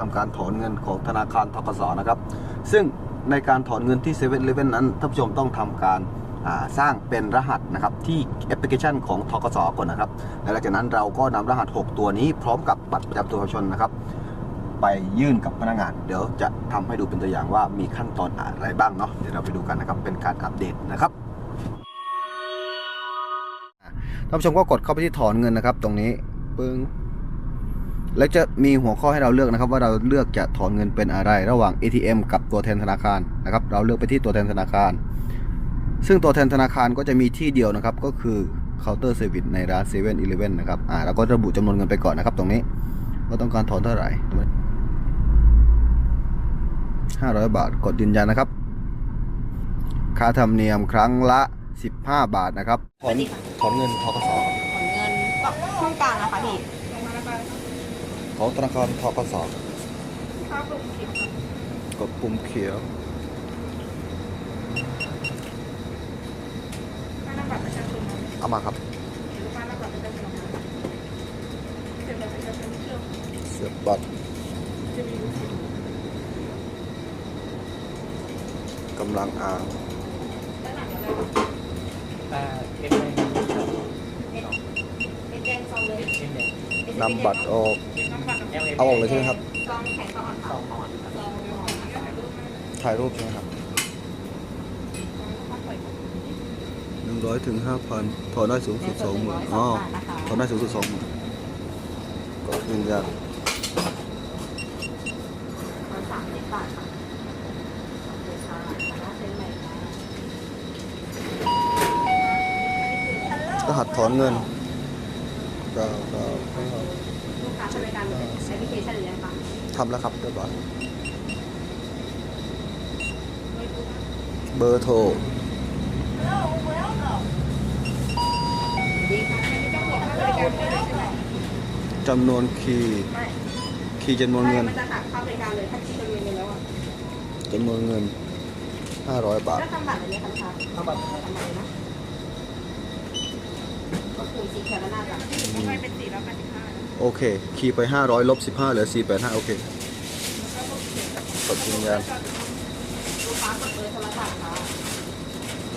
ทำการถอนเงินของธนาคารทกสนะครับ ซึ่งในการถอนเงินที่7 e เ e ่ e อนั้นท่านผู้ชมต้องทำการสร้างเป็นรหัสนะครับที่แอปพลิเคชันของทกสก่อนนะครับและหลังจากนั้นเราก็นำรหัส 6 ตัวนี้พร้อมกับบัตรประจำตัวประชาชนนะครับ ไปยื่นกับพนักงาน เดี๋ยวจะทำให้ดูเป็นตัวอย่างว่ามีขั้นตอนอะไรบ้างเนาะเดี๋ยวเราไปดูกันนะครับเป็นการอัปเดตนะครับท่านผู้ชมก็กดเข้าไปที่ถอนเงินนะครับ ตรงนี้ปึ้ง แล้วจะมีหัวข้อให้เราเลือกนะครับ ว่าเราเลือกจะถอนเงินเป็นอะไร ระหว่าง ATM กับตัวแทนธนาคารนะครับ เราเลือกไปที่ตัวแทนธนาคาร ซึ่งตัวแทนธนาคารก็จะมีที่เดียวนะครับ ก็คือเคาน์เตอร์เซอร์วิสในร้านเซเว่นอีเลฟเว่นนะครับอ่าเราก็ระบุจำนวนเงินไปก่อนนะครับ ตรงนี้ว่าต้องการถอนเท่าไหร่ห้าร้อยบาทกดยืนยันนะครับ ค่าธรรมเนียมครั้งละ 15 บาทนะครับถอนถอนเงินทกสถอนเงินก็ช่องกลางนะคะพี่ ของธนาคารทกสค่าปุ่มเขียวกดปุ่มเขียวค่าหน้าบัตรประชาชนเอามาครับค่าหน้าบัตรประชาชนเสร็จบัตรประชาชนเชื่อมเสียบบัตรจะมีรูปสิกำลังอ่านอ่าเอ็มเลยเป็นแดงซองเลยเอ็มเนำบัตรออก เอาออกเลยใช่ไหมครับ ถ่ายรูปใช่ไหมครับหนึ่งร้อยถึงห้าพันถอนได้สูงสุดสองหมื่นอ๋อถอนได้สูงสุดสองหมื่นกดยืนยันสามสิบบาทค่ะขอบคุณค่ะแล้วเซ็นใหม่ค่ะรหัสถอนเงิน ก้าเก้าเก้าลูกค้าใช้บริการแอปพลิเคชันหรือยังคะทำแล้วครับเรียบร้อยเบอร์โทรดีค่ะไม่ต้องบอกค่าบริการเลยใช่ไหมจำนวนคีย์ไม่คีย์จำนวนเงินมันจะหักค่าบริการเลยถ้าคิดจำนวนเงินแล้วอะจำนวนเงินห้าร้อยบาท แล้วทำบัตรอะไรเนี่ยคะลูกค้าเข้าบัตรทำอะไรนะ ก็คือสีเขียวและหน้าจับไม่เป็นสีแล้วแปดสิบห้าโอเคคีย์ไป 500ลบ15เหลือ485 โอเคกดยืนยันลูกค้ากดเบอร์โทรศัพท์ค่ะ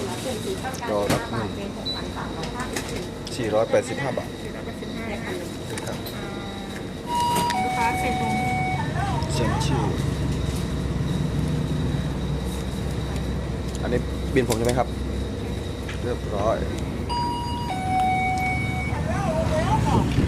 แล้วเป็นสีต้องการห้าบาทเป็นหกพันสามร้อยห้าสิบสี่485 บาทสี่ร้อยแปดสิบห้าในคันหนึ่งครับลูกค้าเซ็นตรงเซ็นชื่อ อันนี้บินผมใช่ไหมครับ เรียบร้อย Alba.